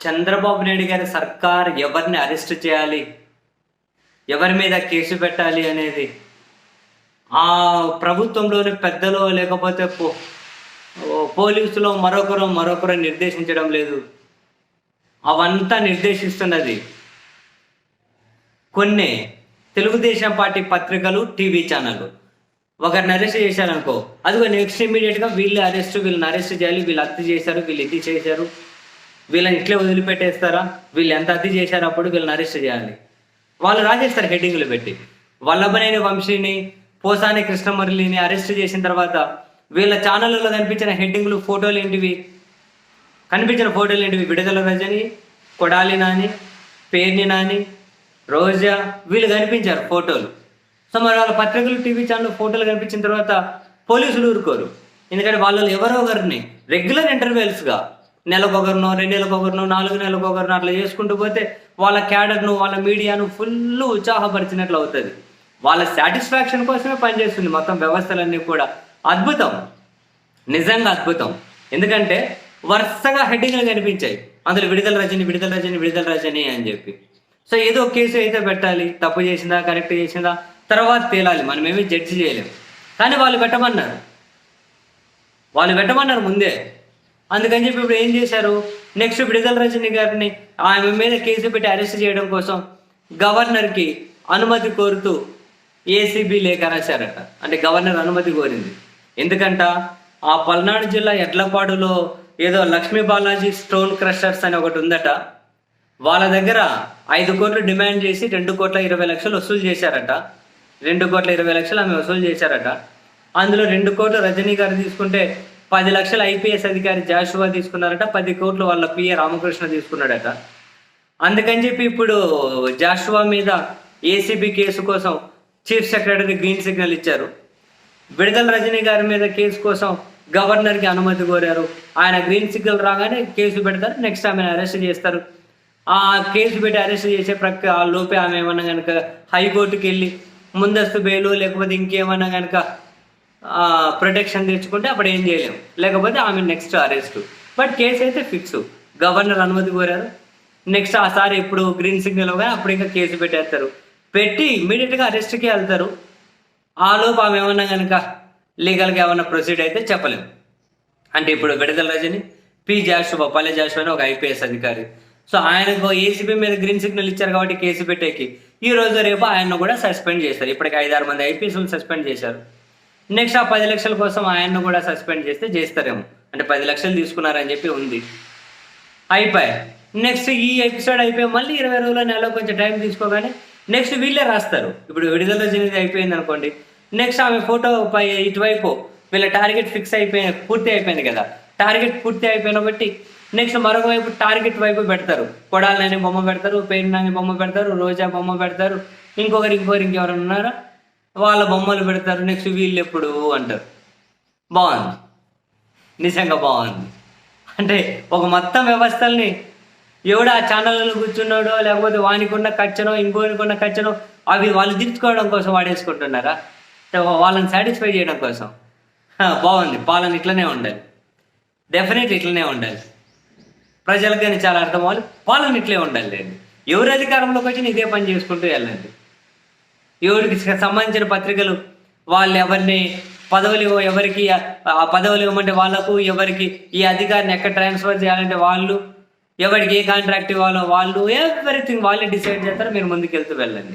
చంద్రబాబు నాయుడు గారి సర్కార్ ఎవరిని అరెస్ట్ చేయాలి? ఎవరి మీద కేసు పెట్టాలి అనేది? ఆ ప్రభుత్వంలోని పెద్దలు లేకపోతే పో పోలీసులో మరొకరు మరొకరు నిర్దేశించడం లేదు. అవంతా నిర్దేశిస్తున్నది కొన్ని తెలుగుదేశం పార్టీ పత్రికలు టీవీ ఛానళ్ళు. ఒకరిని అరెస్ట్ చేశారనుకో అదిగో నెక్స్ట్ ఇమీడియట్గా వీళ్ళు అరెస్ట్ వీళ్ళని అరెస్ట్ చేయాలి వీళ్ళు హత్య చేశారు వీళ్ళు ఇది చేశారు. వీళ్ళని ఇట్లే వదిలిపెట్టేస్తారా? వీళ్ళు ఎంత అతి చేశారు అప్పుడు వీళ్ళని అరెస్ట్ చేయాలి. వాళ్ళు రాజేస్తారు హెడ్డింగ్లు పెట్టి. వల్లభనేని వంశీని పోసాని కృష్ణమురళిని అరెస్ట్ చేసిన తర్వాత వీళ్ళ ఛానళ్ళలో కనిపించిన హెడ్డింగ్లు ఫోటోలు ఏంటివి? కనిపించిన ఫోటోలు ఏంటివి? విడుదల రజని కొడాలి నాని పేర్ని నాని రోజా వీళ్ళు కనిపించారు ఫోటోలు సో మరి వాళ్ళ పత్రికలు టీవీ ఛానల్ ఫోటోలు కనిపించిన తర్వాత పోలీసులు ఊరుకోరు. ఎందుకంటే వాళ్ళలో ఎవరో ఒకరిని రెగ్యులర్ ఇంటర్వెల్స్గా నెలకొకరినో రెండు నెలకొకరినో నాలుగు నెలకొకరినో అట్లా చేసుకుంటూ పోతే వాళ్ళ క్యాడర్ను వాళ్ళ మీడియాను ఫుల్ ఉత్సాహపరిచినట్లు అవుతుంది. వాళ్ళ సాటిస్ఫాక్షన్ కోసమే పనిచేస్తుంది మొత్తం వ్యవస్థలన్నీ కూడా. అద్భుతం. నిజంగా అద్భుతం. ఎందుకంటే వరుసగా హెడ్డింగ్లు కనిపించాయి. అందులో విడుదల రజని విడుదల రజని విడుదల రజని అని చెప్పి. సో ఏదో కేసు అయితే పెట్టాలి. తప్పు చేసిందా కరెక్ట్ చేసిందా? తర్వాత తేలాలి. మనం ఏమీ జడ్జి చేయలేం. కానీ వాళ్ళు పెట్టమన్నారు. వాళ్ళు పెట్టమన్నారు ముందే. అందుకని చెప్పి ఇప్పుడు ఏం చేశారు? నెక్స్ట్ విడుదల రజని గారిని ఆమె మీద కేసు పెట్టి అరెస్ట్ చేయడం కోసం గవర్నర్కి అనుమతి కోరుతూ ఏసీబీ లేఖ రాశారట. అంటే గవర్నర్ అనుమతి కోరింది. ఎందుకంట? ఆ పల్నాడు జిల్లా ఎడ్లపాడులో ఏదో లక్ష్మీ బాలాజీ స్టోన్ క్రషర్స్ అని ఒకటి ఉందట. వాళ్ళ దగ్గర ఐదు కోట్లు డిమాండ్ చేసి రెండు కోట్ల ఇరవై లక్షలు వసూలు చేశారట. రెండు కోట్ల ఇరవై లక్షలు ఆమె వసూలు చేశారట. అందులో రెండు కోట్లు రజనీ గారు తీసుకుంటే పది లక్షల ఐపీఎస్ అధికారి జాషువా తీసుకున్నారట పది కోట్లు వాళ్ళ పిఏ రామకృష్ణ తీసుకున్నాడట. అందుకని చెప్పి ఇప్పుడు జాషువా మీద ఏసీబీ కేసు కోసం చీఫ్ సెక్రటరీ గ్రీన్ సిగ్నల్ ఇచ్చారు. విడుదల రజనీ గారి మీద కేసు కోసం గవర్నర్కి అనుమతి కోరారు. ఆయన గ్రీన్ సిగ్నల్ రాగానే కేసు పెడతారు నెక్స్ట్ ఆమెను అరెస్ట్ చేస్తారు. ఆ కేసు పెట్టి అరెస్ట్ చేసే ప్రక్రియ ఆ లోపే ఆమె ఏమన్నా కనుక హైకోర్టుకి వెళ్ళి ముందస్తు బెయిలు లేకపోతే ఇంకేమన్నా కనుక ప్రొటెక్షన్ తెచ్చుకుంటే అప్పుడు ఏం చేయలేం. లేకపోతే ఆమె నెక్స్ట్ అరెస్ట్ బట్ కేసు అయితే ఫిక్స్ గవర్నర్ అనుమతి కోరారు. నెక్స్ట్ ఆ సార్ ఇప్పుడు గ్రీన్ సిగ్నల్ కానీ అప్పుడు ఇంకా కేసు పెట్టేస్తారు. పెట్టి ఇమ్మీడియట్గా అరెస్ట్కి వెళ్తారు. ఆ లోపు ఆమె ఏమన్నా కనుక లీగల్గా ఏమన్నా ప్రొసీడ్ అయితే చెప్పలేము అంటే ఇప్పుడు విడుదల రజని పి జాషువా పల్లె జాషువా అని ఒక ఐపీఎస్ అధికారి. సో ఆయనకు ఏసీబీ మీద గ్రీన్ సిగ్నల్ ఇచ్చారు కాబట్టి కేసు పెట్టేకి. ఈ రోజు రేపు ఆయన కూడా సస్పెండ్ చేశారు ఇప్పటికి ఐదారు మంది ఐపీఎస్లు సస్పెండ్ చేశారు. నెక్స్ట్ ఆ పది లక్షల కోసం ఆయన్ను కూడా సస్పెండ్ చేస్తే చేస్తారేమో. అంటే పది లక్షలు తీసుకున్నారని చెప్పి ఉంది. అయిపోయి నెక్స్ట్ ఈ ఎపిసోడ్ అయిపోయి మళ్ళీ ఇరవై రోజుల నెలలో కొంచెం టైం తీసుకోగానే నెక్స్ట్ వీళ్ళే రాస్తారు. ఇప్పుడు విడుదల జరిగింది అయిపోయింది అనుకోండి నెక్స్ట్ ఆమె ఫోటో పై ఇటువైపు వీళ్ళ టార్గెట్ ఫిక్స్ అయిపోయి పూర్తి అయిపోయింది కదా. టార్గెట్ పూర్తి అయిపోయిన బట్టి నెక్స్ట్ మరొక వైపు టార్గెట్ వైపు పెడతారు. కొడాలని బొమ్మ పెడతారు పేరునాని బొమ్మ పెడతారు రోజా బొమ్మ పెడతారు. ఇంకొకరు ఇంకొకరు ఇంకెవరైనా ఉన్నారా? వాళ్ళ బొమ్మలు పెడతారు నెక్స్ట్ వీళ్ళు ఎప్పుడు అంటారు. బాగుంది. నిజంగా బాగుంది. అంటే ఒక మొత్తం వ్యవస్థల్ని ఎవడు ఆ ఛానళ్ళలో కూర్చున్నాడో లేకపోతే వానికున్న ఖర్చునో ఇంకోనికి ఉన్న ఖర్చునో అవి వాళ్ళు తీర్చుకోవడం కోసం వాడేసుకుంటున్నారా? వాళ్ళని సాటిస్ఫై చేయడం కోసం. బాగుంది. పాలన ఇట్లనే ఉండాలి. డెఫినెట్ ఇట్లనే ఉండాలి. ప్రజలకు కానీ చాలా అర్థం అవ్వాలి. పాలన ఇట్లే ఉండాలి. లేదు ఎవరు అధికారంలోకి వచ్చి ఇదే పని చేసుకుంటూ వెళ్ళండి. ఎవరికి సంబంధించిన పత్రికలు వాళ్ళు ఎవరిని పదవులు ఇవ్వ- ఎవరికి ఆ పదవులు ఇవ్వమంటే వాళ్ళకు ఎవరికి ఈ అధికారిని ఎక్కడ ట్రాన్స్ఫర్ చేయాలంటే వాళ్ళు ఎవరికి ఏ కాంట్రాక్ట్ ఇవ్వాలో వాళ్ళు ఎవ్రీథింగ్ వాళ్ళే డిసైడ్ చేస్తారు మీరు ముందుకు వెళ్తూ వెళ్ళండి.